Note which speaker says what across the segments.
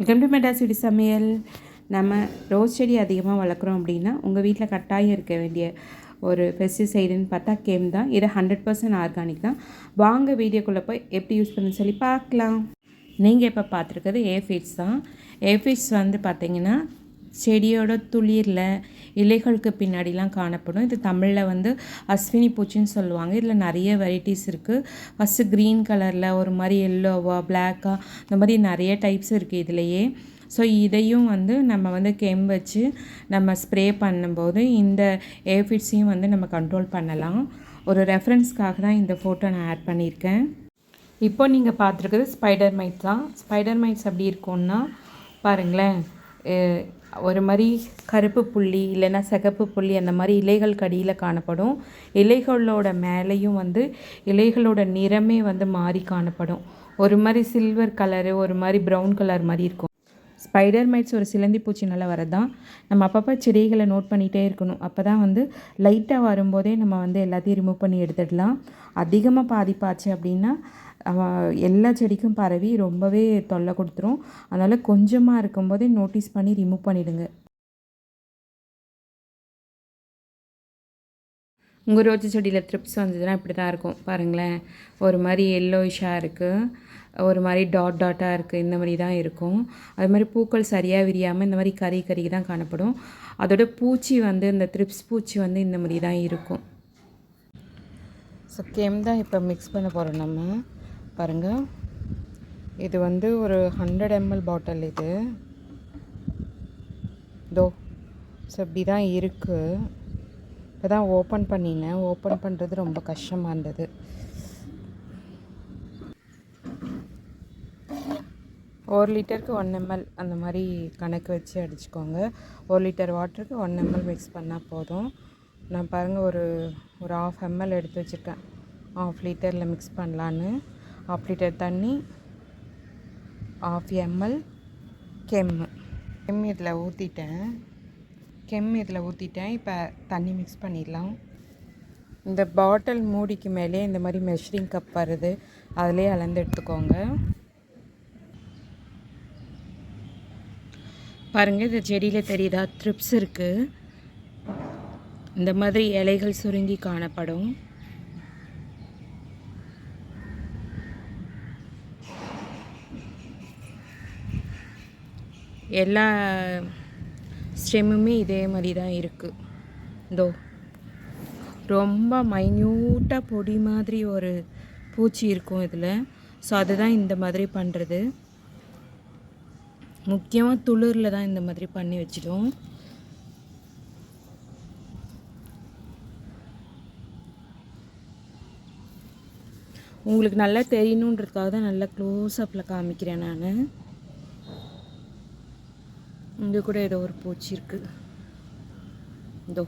Speaker 1: Welcome to மெட்டாசிடி சமையல். நம்ம rose செடி அதிகமாக வளர்க்குறோம் அப்படின்னா உங்கள் வீட்டில் கட்டாயம் இருக்க வேண்டிய ஒரு பெஸ்டிசைடுன்னு பார்த்தா கேம் தான். இது ஹண்ட்ரட் பர்சன்ட் ஆர்கானிக் தான். வாங்க வீடியோக்குள்ளே போய் எப்படி யூஸ் பண்ணுன்னு சொல்லி பார்க்கலாம். நீங்கள் இப்போ பார்த்துருக்கிறது ஏஃபிட்ஸ் தான். ஏஃபிட்ஸ் வந்து பார்த்திங்கன்னா செடியோட துளிரில் இலைகளுக்கு பின்னாடிலாம் காணப்படும். இது தமிழில் வந்து அஸ்வினி பூச்சின்னு சொல்லுவாங்க. இதில் நிறைய வெரைட்டிஸ் இருக்குது ஃபஸ்ட்டு க்ரீன் கலரில் ஒரு மாதிரி எல்லோவா பிளாக்காக இந்த மாதிரி நிறைய டைப்ஸ் இருக்குது இதுலையே. ஸோ இதையும் வந்து நம்ம வந்து கெம் வச்சு நம்ம ஸ்ப்ரே பண்ணும்போது இந்த ஏஃபிட்ஸையும் வந்து நம்ம கண்ட்ரோல் பண்ணலாம். ஒரு ரெஃபரன்ஸ்க்காக தான் இந்த ஃபோட்டோ நான் ஆட் பண்ணியிருக்கேன். இப்போ நீங்கள் பார்த்துருக்குறது ஸ்பைடர் மைட் தான். ஸ்பைடர் மைட்ஸ் அப்படி இருக்கும்னா பாருங்களேன். ஒரு மாதிரி கருப்பு புள்ளி இல்லைன்னா சிகப்பு புள்ளி அந்த மாதிரி இலைகள் கடியில் காணப்படும். இலைகளோட மேலேயும் வந்து இலைகளோட நிறமே வந்து மாறி காணப்படும். ஒரு மாதிரி சில்வர் கலரு ஒரு மாதிரி ப்ரௌன் கலர் மாதிரி இருக்கும். ஸ்பைடர் மைட்ஸ் ஒரு சிலந்தி பூச்சினால வரதான். நம்ம அப்பப்போ செடிகளை நோட் பண்ணிகிட்டே இருக்கணும். அப்போ தான் வந்து லைட்டாக வரும்போதே நம்ம வந்து எல்லாத்தையும் ரிமூவ் பண்ணி எடுத்துடலாம். அதிகமாக பாதிப்பாச்சு அப்படின்னா எல்லா செடிக்கும் பரவி ரொம்பவே தொல்லை கொடுத்துரும். அதனால் கொஞ்சமாக இருக்கும்போதே நோட்டீஸ் பண்ணி ரிமூவ் பண்ணிடுங்க. உங்கள் ரோஜா செடியில் த்ரிப்ஸ் வந்ததுன்னா இப்படி தான் இருக்கும். பாருங்களேன். ஒரு மாதிரி எல்லோயிஷாக இருக்குது ஒரு மாதிரி டாட் டாட்டாக இருக்குது இந்த மாதிரி தான் இருக்கும். அது மாதிரி பூக்கள் சரியாக விரியாமல் இந்த மாதிரி கறி கறி தான் காணப்படும். அதோட பூச்சி வந்து இந்த த்ரிப்ஸ் பூச்சி வந்து இந்த மாதிரி தான் இருக்கும். ஸோ கெம் தான் இப்போ மிக்ஸ் பண்ண போகிறோம் நம்ம. பாருங்கள் இது வந்து ஒரு ஹண்ட்ரட் எம்எல் பாட்டில் இது. தோ ஸோ இப்படி தான் இருக்குது இப்போ தான் ஓப்பன் பண்ணினேன். ஓப்பன் பண்ணுறது ரொம்ப கஷ்டமாக இருந்தது. ஒரு லிட்டருக்கு ஒன் எம்எல் அந்த மாதிரி கணக்கு வச்சு அடிச்சுக்கோங்க. ஒரு லிட்டர் வாட்டருக்கு ஒன் எம்எல் மிக்ஸ் பண்ணால் போதும். நான் பாருங்கள் ஒரு ஒரு ஆஃப் எம்எல் எடுத்து வச்சுருக்கேன். ஆஃப் லிட்டரில் மிக்ஸ் பண்ணலான்னு. ஆஃப் லிட்டர் தண்ணி ஆஃப் எம்எல் கெம்மு. கெம் இதில் ஊற்றிட்டேன் கெம் இதில் ஊற்றிட்டேன் இப்போ தண்ணி மிக்ஸ் பண்ணிடலாம். இந்த பாட்டில் மூடிக்கு மேலே இந்த மாதிரி மெஷரிங் கப் வருது. அதிலே அளந்து எடுத்துக்கோங்க. பாருங்கள் இந்த செடியில் தெரியுதா? த்ரிப்ஸ் இருக்குது இந்த மாதிரி இலைகள் சுருங்கி காணப்படும். எல்லா ஸ்டெம்முமே இதே மாதிரி தான் இருக்குது இதோ ரொம்ப மைன்யூட்டாக பொடி மாதிரி ஒரு பூச்சி இருக்கும் இதில். ஸோ அதுதான் இந்த மாதிரி பண்ணுறது முக்கியமாக துளிரில் தான் இந்த மாதிரி பண்ணி வச்சிடும். உங்களுக்கு நல்லா தெரியணுன்றதுக்காக தான் நல்லா க்ளோஸ்அப்பில் காமிக்கிறேன் நான். இங்கே கூட ஏதோ ஒரு பூச்சி இருக்குது இதோ.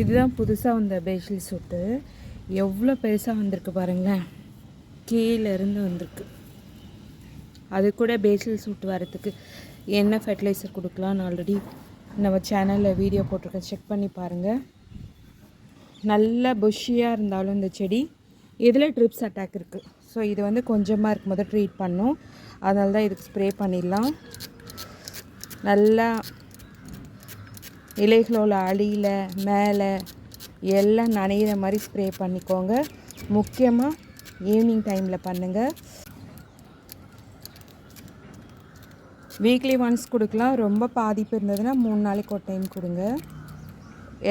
Speaker 1: இதுதான் புதுசாக வந்த பேஷில் சூட்டு. எவ்வளோ பெருசாக வந்திருக்கு பாருங்களேன். கீழே இருந்து வந்திருக்கு. அது கூட பேஷில் சூட்டு வரத்துக்கு என்ன ஃபெர்டிலைசர் கொடுக்கலான்னு ஆல்ரெடி நம்ம சேனலில் வீடியோ போட்டிருக்கேன். செக் பண்ணி பாருங்கள் நல்ல புஷியாக இருந்தாலும் இந்த செடி. இதில் ட்ரிப்ஸ் அட்டாக் இருக்குது ஸோ இது வந்து கொஞ்சமாக இருக்கும்போது ட்ரீட் பண்ணும். அதனால தான் இதுக்கு ஸ்ப்ரே பண்ணிடலாம். நல்லா இலைகளோட அடியில் மேலே எல்லாம் நனையிற மாதிரி ஸ்ப்ரே பண்ணிக்கோங்க. முக்கியமாக ஈவினிங் டைமில் பண்ணுங்கள் வீக்லி ஒன்ஸ் கொடுக்கலாம். ரொம்ப பாதிப்பு இருந்ததுன்னா மூணு நாளைக்கு ஒரு டைம் கொடுங்க.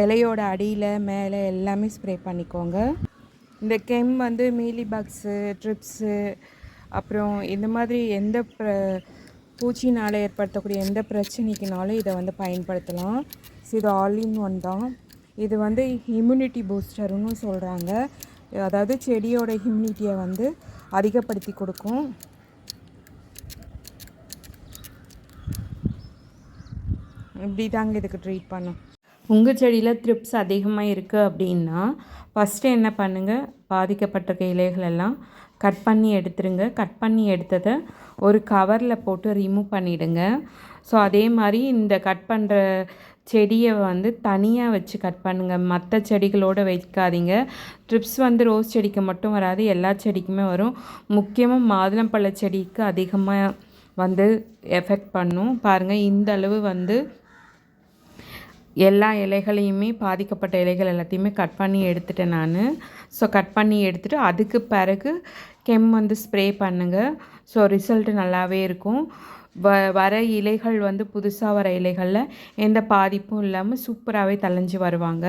Speaker 1: இலையோட அடியில் மேலே எல்லாமே ஸ்ப்ரே பண்ணிக்கோங்க. இந்த கெம் வந்து மீலி பாக்ஸு ட்ரிப்ஸு அப்புறம் இந்த மாதிரி எந்த ப்ர பூச்சினால் ஏற்படுத்தக்கூடிய எந்த பிரச்சனைக்குனாலும் இதை வந்து பயன்படுத்தலாம். ஸோ இது ஆல் இன் ஒன் தான். இது வந்து இம்யூனிட்டி பூஸ்டர்னு சொல்கிறாங்க அதாவது செடியோட இம்யூனிட்டியை வந்து அதிகப்படுத்தி கொடுக்கும். இப்படி தாங்க இதுக்கு ட்ரீட் பண்ணும். உங்கள் செடியில் த்ரிப்ஸ் அதிகமாக இருக்குது அப்படின்னா ஃபஸ்ட்டு என்ன பண்ணுங்கள் பாதிக்கப்பட்ட இலைகள் எல்லாம் கட் பண்ணி எடுத்துருங்க. கட் பண்ணி எடுத்ததை ஒரு கவரில் போட்டு ரிமூவ் பண்ணிவிடுங்க ஸோ அதே மாதிரி இந்த கட் பண்ணுற செடியை வந்து தனியாக வச்சு கட் பண்ணுங்கள் மற்ற செடிகளோடு வைக்காதீங்க. ட்ரிப்ஸ் வந்து ரோஸ் செடிக்கு மட்டும் வராது எல்லா செடிக்குமே வரும். முக்கியமாக மாதுளம்பழ செடிக்கு அதிகமாக வந்து எஃபெக்ட் பண்ணும். பாருங்கள் இந்த அளவு வந்து எல்லா இலைகளையுமே பாதிக்கப்பட்ட இலைகள் எல்லாத்தையுமே கட் பண்ணி எடுத்துட்டேன் நான். ஸோ கட் பண்ணி எடுத்துகிட்டு அதுக்கு பிறகு கெம் வந்து ஸ்ப்ரே பண்ணுங்கள் ஸோ ரிசல்ட் நல்லாவே இருக்கும். வ வர இலைகள் வந்து புதுசாக வர இலைகளில் எந்த பாதிப்பும் இல்லாமல் சூப்பராகவே தளைஞ்சு வருவாங்க.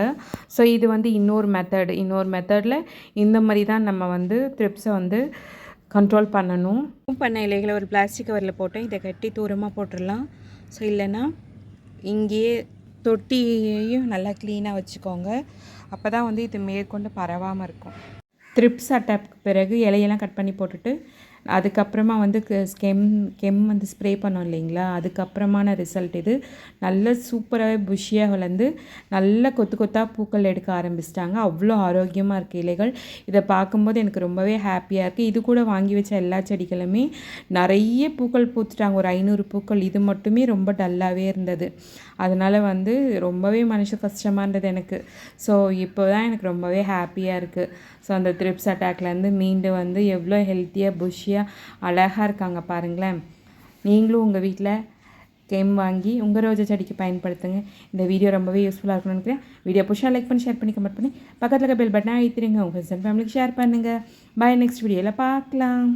Speaker 1: ஸோ இது வந்து இன்னொரு மெத்தட் இன்னொரு மெத்தடில் இந்த மாதிரி தான் நம்ம வந்து த்ரிப்ஸை வந்து கண்ட்ரோல் பண்ணணும். பண்ண இலைகளை ஒரு பிளாஸ்டிக் கவரில் போட்டேன் இதை கட்டி தூரமாக போட்டுடலாம். ஸோ இல்லைன்னா இங்கேயே தொட்டியையும் நல்லா க்ளீனாக வச்சுக்கோங்க. அப்போ தான் வந்து இது மேற்கொண்டு பரவாமல் இருக்கும். த்ரிப்ஸ் அட்டாப்க்கு பிறகு இலையெல்லாம் கட் பண்ணி போட்டுட்டு அதுக்கப்புறமா வந்து கெம் கெம் வந்து ஸ்ப்ரே பண்ணோம் இல்லைங்களா? அதுக்கப்புறமான ரிசல்ட் இது. நல்ல சூப்பராகவே புஷியாக வளர்ந்து நல்ல கொத்து கொத்தாக பூக்கள் எடுக்க ஆரம்பிச்சிட்டாங்க. அவ்வளோ ஆரோக்கியமாக இருக்குது இலைகள். இதை பார்க்கும்போது எனக்கு ரொம்பவே ஹாப்பியாக இருக்குது இது கூட வாங்கி வச்ச எல்லா செடிகளுமே நிறைய பூக்கள் பூத்துட்டாங்க. ஒரு ஐநூறு பூக்கள். இது மட்டுமே ரொம்ப டல்லாகவே இருந்தது. அதனால் வந்து ரொம்பவே மனுஷ கஷ்டமாக இருந்தது எனக்கு. ஸோ இப்போ தான் எனக்கு ரொம்பவே ஹாப்பியாக இருக்குது ஸோ அந்த த்ரிப்ஸ் அட்டாக்லேருந்து மீண்டு வந்து எவ்வளோ ஹெல்த்தியாக புஷ்ஷியாக அழகாக இருக்காங்க பாருங்களேன். நீங்களும் உங்கள் வீட்டில் கெம் வாங்கி உங்கள் ரோஜா செடிக்கு பயன்படுத்துங்க. இந்த வீடியோ ரொம்பவே யூஸ்ஃபுல்லாக இருக்கும்னு நினைக்கிறேன். வீடியோ புஷாக லைக் பண்ணி ஷேர் பண்ணி கமெண்ட் பண்ணி பக்கத்தில் இருக்க பெல் பட்டனை அழுத்திடுங்க. உங்கள் ஃப்ரெண்ட்ஸ் ஃபேமிலிக்கு ஷேர் பண்ணுங்கள் பாய் நெக்ஸ்ட் வீடியோவில் பார்க்கலாம்.